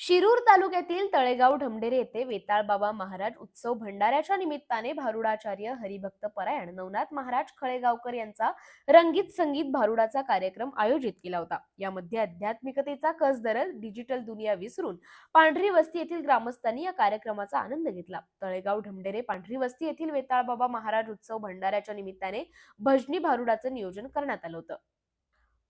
शिरूर तालुक्यातील तळेगाव ढमढेरे येथे वेताळ बाबा महाराज उत्सव भंडाऱ्याच्या निमित्ताने भारुडाचार्य हरिभक्त परायण नवनाथ महाराज खळेगावकर यांचा रंगीत संगीत भारुडाचा कार्यक्रम आयोजित केला होता. यामध्ये आध्यात्मिकतेचा कस धरत डिजिटल दुनिया विसरून पांढरी वस्ती येथील ग्रामस्थांनी या कार्यक्रमाचा आनंद घेतला. तळेगाव ढमढेरे पांढरी वस्ती येथील वेताळबाबा महाराज उत्सव भंडाऱ्याच्या निमित्ताने भजनी भारुडाचं नियोजन करण्यात आलं होतं.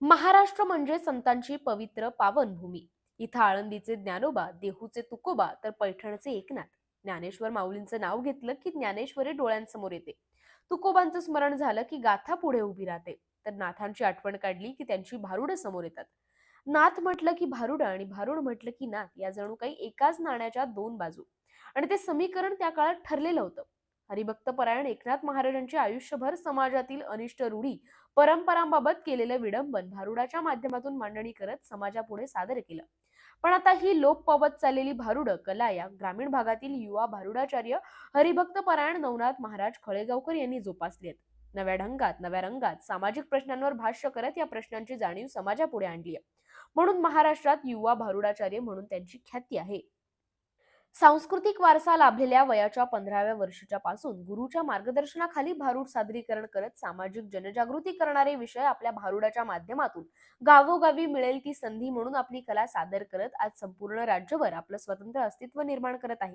महाराष्ट्र म्हणजे संतांची पवित्र पावनभूमी. इथं आळंदीचे ज्ञानोबा देहूचे तुकोबा तर पैठणचे एकनाथ. ज्ञानेश्वर माऊलींचं नाव घेतलं की ज्ञानेश्वरी डोळ्यांसमोर येते. तुकोबांचं स्मरण झालं की गाथा पुढे उभी राहते. तर नाथांची आठवण काढली की त्यांची भारुडं समोर येतात. नाथ म्हटलं की भारुड आणि भारुड म्हटलं की नाथ या जणू काही एकाच नाण्याच्या दोन बाजू. आणि ते समीकरण त्या काळात ठरलेलं होतं. हरिभक्त परायण एकनाथ महाराजांचे आयुष्यभर समाजातील अनिष्ट रूढी परंपरांबाबत केलेलं विडंबन भारुडाच्या माध्यमातून मांडणी करत समाजापुढे सादर केलं. पण आता ही लोप पावत चाललेली भारुड कला या ग्रामीण भागातील युवा भारुडाचार्य हरिभक्त परायण नवनाथ महाराज खळेगावकर यांनी जोपासली आहेत. नव्या ढंगात नव्या रंगात सामाजिक प्रश्नांवर भाष्य करत या प्रश्नांची जाणीव समाजापुढे आणली आहे. म्हणून महाराष्ट्रात युवा भारुडाचार्य म्हणून त्यांची ख्याती आहे. सांस्कृतिक वारसा लाभलेल्या वयाच्या पंधराव्या वर्षीच्या पासून गुरुच्या मार्गदर्शनाखाली भारूड सादरीकरण करत सामाजिक जनजागृती करणारे विषय आपल्या भारुडाच्या माध्यमातून गावोगावी मिळेल ती संधी म्हणून आपली कला सादर करत आज संपूर्ण राज्यभर आपलं स्वतंत्र अस्तित्व निर्माण करत आहे.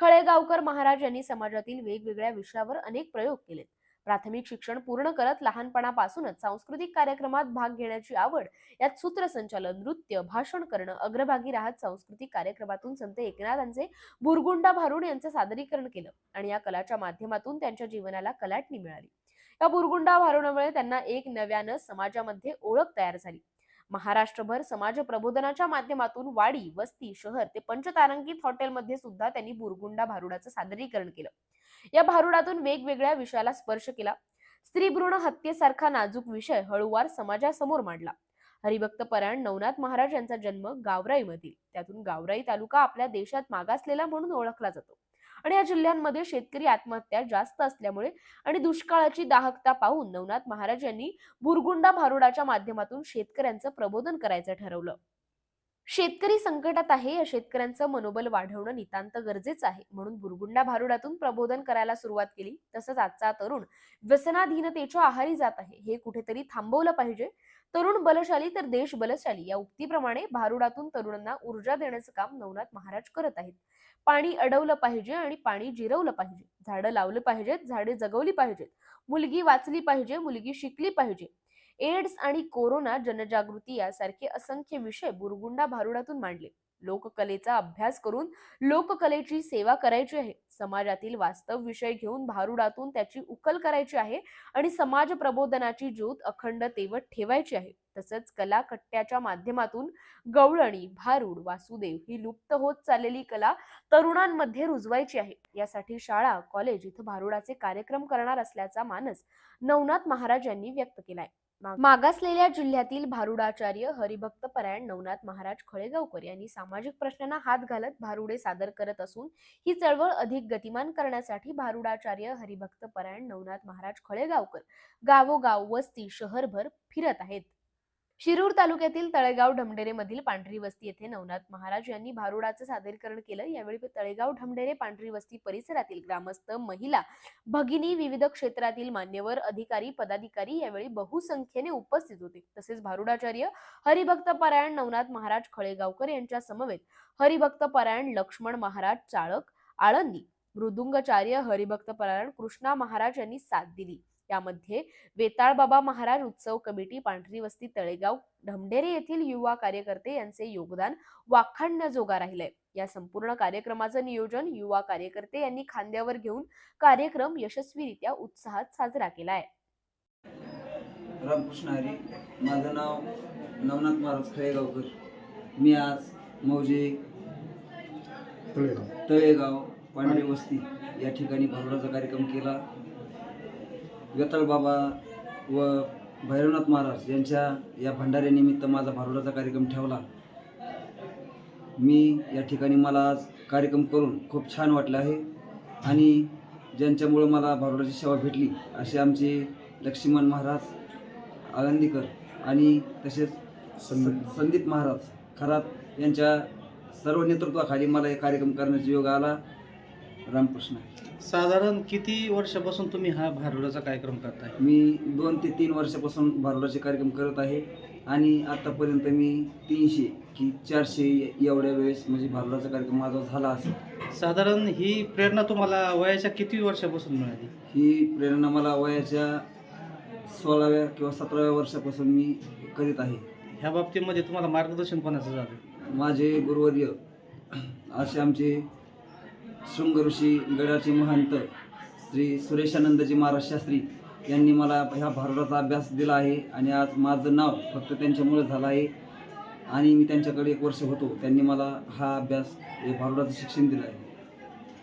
खळेगावकर महाराज यांनी समाजातील वेगवेगळ्या विषयावर अनेक प्रयोग केलेत. प्राथमिक शिक्षण पूर्ण करत लहानपणापासूनच सांस्कृतिक कार्यक्रमात भाग घेण्याची आवड यात सूत्रसंचालन नृत्य भाषण करणं अग्रभागी राहत सांस्कृतिक कार्यक्रमातून संत एकनाथांचे बुरगुंडा भारुड यांचं सादरीकरण केलं आणि या कलाच्या माध्यमातून त्यांच्या जीवनाला कलाटणी मिळाली. या बुरगुंडा भारुडामुळे त्यांना एक नव्यानं समाजामध्ये ओळख तयार झाली. महाराष्ट्रभर समाज प्रबोधनाच्या माध्यमातून वाडी वस्ती शहर ते पंचतारांकित हॉटेलमध्ये सुद्धा त्यांनी बुरगुंडा भारुडाचं सादरीकरण केलं. या भारुडातून वेगवेगळ्या विषयाला स्पर्श केला. स्त्री भ्रूण हत्येसारखा नाजूक विषय हळूवार समाजासमोर मांडला. हरिभक्त परायण नवनाथ महाराज यांचा जन्म गावराईमधील त्यातून गावराई तालुका आपल्या देशात मागासलेला म्हणून ओळखला जातो. आणि या जिल्ह्यांमध्ये शेतकरी आत्महत्या जास्त असल्यामुळे आणि दुष्काळाची दाहकता पाहून नवनाथ महाराज यांनी बुरगुंडा भारुडाच्या माध्यमातून शेतकऱ्यांचं प्रबोधन करायचं ठरवलं. शेतकरी संकटात आहे. या शेतकऱ्यांचं मनोबल वाढवणं नितांत गरजेचं आहे. म्हणून बुरगुंडा भारुडातून प्रबोधन करायला सुरुवात केली. तसंच आजचा तरुण व्यसनाधीनतेच्या आहारी जात आहे. हे कुठेतरी थांबवलं पाहिजे. तरुण बलशाली तर देश बलशाली. या उक्तीप्रमाणे भारुडातून तरुणांना ऊर्जा देण्याचं काम नवनाथ महाराज करत आहेत. पाणी अडवलं पाहिजे आणि पाणी जिरवलं पाहिजे. झाडं लावलं पाहिजेत. झाडे जगवली पाहिजेत. मुलगी वाचली पाहिजे. मुलगी शिकली पाहिजे. एड्स आणि कोरोना जनजागृती यासारखे असंख्य विषय बुरगुंडा भारुडातून मांडले. लोककलेचा अभ्यास करून लोककलेची सेवा करायची आहे. समाजातील वास्तव विषय घेऊन भारुडातून त्याची उकल करायची आहे आणि समाज प्रबोधनाची ज्योत अखंड तेवत ठेवायची आहे. तसंच कला कट्ट्याच्या माध्यमातून गवळणी भारूड वासुदेव ही लुप्त होत चाललेली कला तरुणांमध्ये रुजवायची आहे. यासाठी शाळा कॉलेज इथं भारुडाचे कार्यक्रम करणार असल्याचा मानस नवनाथ महाराज यांनी व्यक्त केलाय. मागासलेल्या जिल्ह्यातील भारुडाचार्य हरिभक्त परायण नवनाथ महाराज खळेगावकर यांनी सामाजिक प्रश्नांना हात घालत भारुडे सादर करत असून ही चळवळ अधिक गतिमान करण्यासाठी भारुडाचार्य हरिभक्त परायण नवनाथ महाराज खळेगावकर गावोगाव वस्ती शहरभर फिरत आहेत. शिरूर तालुक्यातील तळेगाव ढमडेरे मधील पांढरी वस्ती येथे नवनाथ महाराज यांनी भारुडाचं सादरीकरण केलं. यावेळी तळेगाव ढमडेरे पांढरी वस्ती परिसरातील ग्रामस्थ महिला भगिनी विविध क्षेत्रातील मान्यवर अधिकारी पदाधिकारी यावेळी बहुसंख्येने उपस्थित होते. तसेच भारुडाचार्य हरिभक्त परायण नवनाथ महाराज खळेगावकर यांच्या समवेत हरिभक्त परायण लक्ष्मण महाराज चाळक आळंदी मृदुंगचार्य हरिभक्त परायण कृष्णा महाराज यांनी साथ दिली. यामध्ये वेताळ बाबा महाराज उत्सव कमिटी पांढरी वस्ती तळेगाव ढमढेरे येथील युवा कार्यकर्ते यांचे योगदान वाखाणण्याजोगा राहिले या संपूर्ण कार्यक्रमाचं नियोजन युवा कार्यकर्ते यांनी खांद्यावर घेऊन कार्यक्रम यशस्वीरित्या उत्साहात साजरा केलाय. रामकृष्ण हरी माझं नाव नवनाथ महाराज खळेगावकर. मी आज मौजे तळेगाव. तळेगाव पांढरी वस्ती या ठिकाणी भारुडाचा कार्यक्रम केला. बाबा व भैरवनाथ महाराज यांच्या या भंडाऱ्यानिमित्त माझा भारुडाचा कार्यक्रम ठेवला. मी या ठिकाणी मला आज कार्यक्रम करून खूप छान वाटलं आहे आणि ज्यांच्यामुळं मला भारुडाची सेवा भेटली असे आमचे लक्ष्मण महाराज आळंदीकर आणि तसेच संदीप. संदीप महाराज खरात यांच्या सर्व नेतृत्वाखाली मला हे कार्यक्रम करण्याचा योग आला. रामकृष्ण. साधारण किती वर्षापासून तुम्ही हा भारुडाचा कार्यक्रम करताय? मी दोन ते तीन वर्षापासून भारुडाचे कार्यक्रम करत आहे आणि आत्तापर्यंत मी तीनशे की चारशे एवढ्या वेळेस म्हणजे भारुडाचा कार्यक्रम माझा झाला असेल. साधारण ही प्रेरणा तुम्हाला वयाच्या किती वर्षापासून मिळाली? ही प्रेरणा मला वयाच्या सोळाव्या किंवा सतराव्या वर्षापासून मी करीत आहे. ह्या बाबतीमध्ये तुम्हाला मार्गदर्शन कोणाचं झालं? माझे गुरुवर्य असे आमचे शृंग ऋषी गडाचे महंत श्री सुरेशानंदजी महाराज शास्त्री यांनी मला ह्या भारुडाचा अभ्यास दिला आहे आणि आज माझं नाव फक्त त्यांच्यामुळे झालं आहे. आणि मी त्यांच्याकडे एक वर्ष होतो. त्यांनी मला हा अभ्यास हे भारुडाचं शिक्षण दिलं आहे.